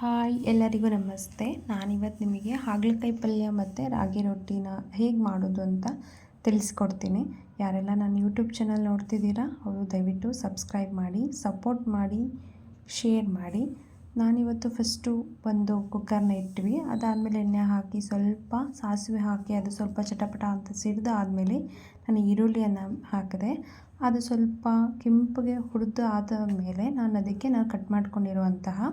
Hi ಎಲ್ಲರಿಗೂ ನಮಸ್ತೆ. ನಾನಿವತ್ತು ನಿಮಗೆ ಹಾಗಲಕಾಯಿ ಪಲ್ಯ ಮತ್ತು ರಾಗಿ ರೊಟ್ಟಿನ ಹೇಗೆ ಮಾಡೋದು ಅಂತ ತಿಳಿಸ್ಕೊಡ್ತೀನಿ. ಯಾರೆಲ್ಲ ನನ್ನ ಯೂಟ್ಯೂಬ್ ಚಾನಲ್ ನೋಡ್ತಿದ್ದೀರಾ, ಅವರು ದಯವಿಟ್ಟು ಸಬ್ಸ್ಕ್ರೈಬ್ ಮಾಡಿ, ಸಪೋರ್ಟ್ ಮಾಡಿ, ಶೇರ್ ಮಾಡಿ. ನಾನಿವತ್ತು ಫಸ್ಟು ಒಂದು ಕುಕ್ಕರ್ನ ಇಟ್ವಿ ಅದಾದಮೇಲೆ ಎಣ್ಣೆ ಹಾಕಿ ಸ್ವಲ್ಪ ಸಾಸಿವೆ ಹಾಕಿ ಅದು ಸ್ವಲ್ಪ ಚಟಪಟ ಅಂತ ಸಿಡ್ದು ಆದಮೇಲೆ ನಾನು ಈರುಳ್ಳಿಯನ್ನು ಹಾಕಿದೆ. ಅದು ಸ್ವಲ್ಪ ಕೆಂಪಗೆ ಹುರಿದು ಆದ ಮೇಲೆ ನಾನು ಅದಕ್ಕೆ ನಾನು ಕಟ್ ಮಾಡ್ಕೊಂಡಿರುವಂತಹ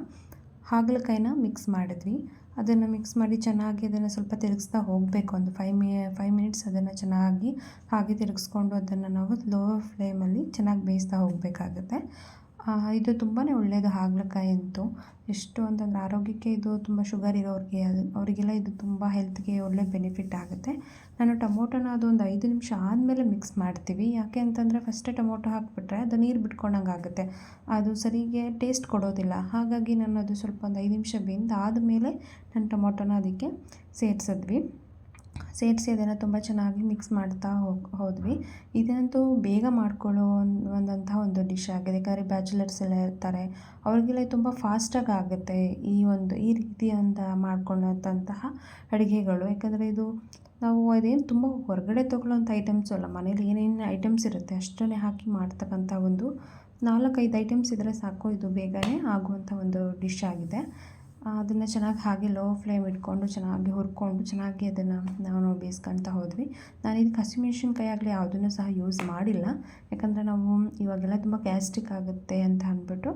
ಹಾಗಲಕಾಯಿನ ಮಿಕ್ಸ್ ಮಾಡಿದ್ವಿ. ಅದನ್ನು ಮಿಕ್ಸ್ ಮಾಡಿ ಚೆನ್ನಾಗಿ ಅದನ್ನು ಸ್ವಲ್ಪ ತಿರುಗಿಸ್ತಾ ಹೋಗಬೇಕು. ಒಂದು ಫೈವ್ ಮಿ ಫೈವ್ ಮಿನಿಟ್ಸ್ ಅದನ್ನು ಚೆನ್ನಾಗಿ, ಹಾಗೆ ತಿರುಗಿಸ್ಕೊಂಡು ಅದನ್ನು ನಾವು ಲೋ ಫ್ಲೇಮಲ್ಲಿ ಚೆನ್ನಾಗಿ ಬೇಯಿಸ್ತಾ ಹೋಗಬೇಕಾಗತ್ತೆ. ಇದು ತುಂಬಾ ಒಳ್ಳೆಯದು ಹಾಗಲಕಾಯಿ ಅಂತೂ. ಎಷ್ಟು ಅಂತಂದರೆ ಆರೋಗ್ಯಕ್ಕೆ ಇದು ತುಂಬ ಶುಗರ್ ಇರೋರಿಗೆ ಅದು, ಅವರಿಗೆಲ್ಲ ಇದು ತುಂಬ ಹೆಲ್ತ್ಗೆ ಒಳ್ಳೆ ಬೆನಿಫಿಟ್ ಆಗುತ್ತೆ. ನಾನು ಟೊಮೊಟೊನ ಅದೊಂದು ಐದು ನಿಮಿಷ ಆದಮೇಲೆ ಮಿಕ್ಸ್ ಮಾಡ್ತೀವಿ. ಯಾಕೆ ಅಂತಂದರೆ ಫಸ್ಟೇ ಟೊಮೊಟೊ ಹಾಕಿಬಿಟ್ರೆ ಅದು ನೀರು ಬಿಟ್ಕೊಂಡಂಗೆ ಆಗುತ್ತೆ. ಅದು ಸರಿಗೆ ಟೇಸ್ಟ್ ಕೊಡೋದಿಲ್ಲ. ಹಾಗಾಗಿ ನಾನು ಅದು ಸ್ವಲ್ಪ ಒಂದು ಐದು ನಿಮಿಷ ಬೆಂದು ಆದಮೇಲೆ ನಾನು ಟೊಮೊಟೊನ ಅದಕ್ಕೆ ಸೇರಿಸಿದ್ವಿ. ಸೇರಿಸಿ ಅದನ್ನು ತುಂಬ ಚೆನ್ನಾಗಿ ಮಿಕ್ಸ್ ಮಾಡ್ತಾ ಹೋಗಿ, ಹೋದ್ವಿ. ಇದಂತೂ ಬೇಗ ಮಾಡ್ಕೊಳ್ಳೋ ಒಂದಂತಹ ಒಂದು ಡಿಶ್ ಆಗಿದೆ. ಯಾಕಂದರೆ ಬ್ಯಾಚುಲರ್ಸ್ ಎಲ್ಲ ಇರ್ತಾರೆ. ಅವ್ರಿಗೆಲ್ಲ ತುಂಬ ಫಾಸ್ಟಾಗಿ ಆಗುತ್ತೆ ಈ ಒಂದು, ಈ ರೀತಿ ಒಂದು ಮಾಡ್ಕೊಳ್ಳೋಂತಹ ಅಡುಗೆಗಳು. ಯಾಕಂದರೆ ಇದು ನಾವು ಅದೇನು ತುಂಬ ಹೊರಗಡೆ ತೊಗೊಳ್ಳೋಂಥ ಐಟಮ್ಸು ಅಲ್ಲ. ಮನೇಲಿ ಏನೇನು ಐಟಮ್ಸ್ ಇರುತ್ತೆ ಅಷ್ಟನ್ನೇ ಹಾಕಿ ಮಾಡ್ತಕ್ಕಂಥ ಒಂದು ನಾಲ್ಕೈದು ಐಟಮ್ಸ್ ಇದ್ದರೆ ಸಾಕು. ಇದು ಬೇಗನೆ ಆಗುವಂಥ ಒಂದು ಡಿಶ್ ಆಗಿದೆ. ಅದನ್ನು ಚೆನ್ನಾಗಿ ಹಾಗೆ ಲೋ ಫ್ಲೇಮ್ ಇಟ್ಕೊಂಡು, ಚೆನ್ನಾಗಿ ಹುರ್ಕೊಂಡು, ಚೆನ್ನಾಗಿ ಅದನ್ನು ನಾವು ಬೇಯಿಸ್ಕೊಳ್ತಾ ಹೋದ್ವಿ. ನಾನು ಇದಕ್ಕೆ ಹಸಿಮೆಣ್ಸಿನ್ಕಾಯಿ ಆಗಲಿ ಯಾವುದನ್ನು ಸಹ ಯೂಸ್ ಮಾಡಿಲ್ಲ. ಯಾಕಂದರೆ ನಾವು ಇವಾಗೆಲ್ಲ ತುಂಬ ಗ್ಯಾಸ್ಟಿಕ್ ಆಗುತ್ತೆ ಅಂತ ಅಂದ್ಬಿಟ್ಟು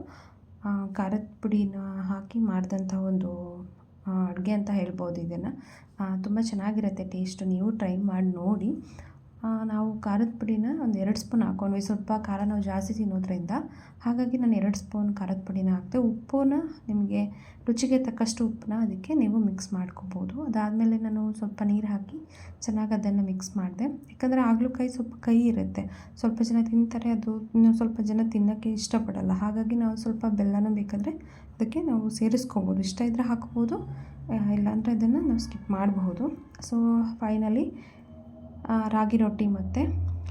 ಖಾರದ ಪುಡಿನ ಹಾಕಿ ಮಾಡಿದಂಥ ಒಂದು ಅಡುಗೆ ಅಂತ ಹೇಳ್ಬೋದು ಇದನ್ನು. ತುಂಬ ಚೆನ್ನಾಗಿರುತ್ತೆ ಟೇಸ್ಟು ನೀವು ಟ್ರೈ ಮಾಡಿ ನೋಡಿ. ನಾವು ಖಾರದ ಪುಡಿನ ಒಂದು ಎರಡು ಸ್ಪೂನ್ ಹಾಕ್ಕೊಂಡ್ವಿ ಸ್ವಲ್ಪ ಖಾರ ನಾವು ಜಾಸ್ತಿ ತಿನ್ನೋದ್ರಿಂದ. ಹಾಗಾಗಿ ನಾನು ಎರಡು ಸ್ಪೂನ್ ಖಾರದ ಪುಡಿನ ಹಾಕಿದೆ. ಉಪ್ಪನ್ನು ನಿಮಗೆ ರುಚಿಗೆ ತಕ್ಕಷ್ಟು ಉಪ್ಪನ್ನ ಅದಕ್ಕೆ ನೀವು ಮಿಕ್ಸ್ ಮಾಡ್ಕೋಬೋದು. ಅದಾದಮೇಲೆ ನಾನು ಸ್ವಲ್ಪ ನೀರು ಹಾಕಿ ಚೆನ್ನಾಗಿ ಅದನ್ನು ಮಿಕ್ಸ್ ಮಾಡಿದೆ. ಯಾಕಂದರೆ ಹಾಗಲಕಾಯಿ ಸ್ವಲ್ಪ ಕೈ ಇರುತ್ತೆ. ಸ್ವಲ್ಪ ಜನ ತಿಂತಾರೆ, ಅದು ಇನ್ನೂ ಸ್ವಲ್ಪ ಜನ ತಿನ್ನೋಕ್ಕೆ ಇಷ್ಟಪಡಲ್ಲ. ಹಾಗಾಗಿ ನಾವು ಸ್ವಲ್ಪ ಬೆಲ್ಲನೂ ಬೇಕಾದರೆ ಅದಕ್ಕೆ ನಾವು ಸೇರಿಸ್ಕೋಬೋದು. ಇಷ್ಟ ಇದ್ದರೆ ಹಾಕ್ಬೋದು ಇಲ್ಲಾಂದರೆ ಅದನ್ನು ನಾವು ಸ್ಕಿಪ್ ಮಾಡಬಹುದು. ಸೊ ಫೈನಲಿ ರಾಗಿ ರೊಟ್ಟಿ ಮತ್ತು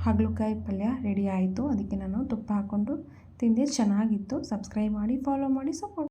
ಹಾಗಲಕಾಯಿ ಪಲ್ಯ ರೆಡಿ ಆಯಿತು. ಅದಕ್ಕೆ ನಾನು ತುಪ್ಪ ಹಾಕ್ಕೊಂಡು ತಿಂದೆ ಚೆನ್ನಾಗಿತ್ತು. ಸಬ್ಸ್ಕ್ರೈಬ್ ಮಾಡಿ ಫಾಲೋ ಮಾಡಿ ಸಪೋರ್ಟ್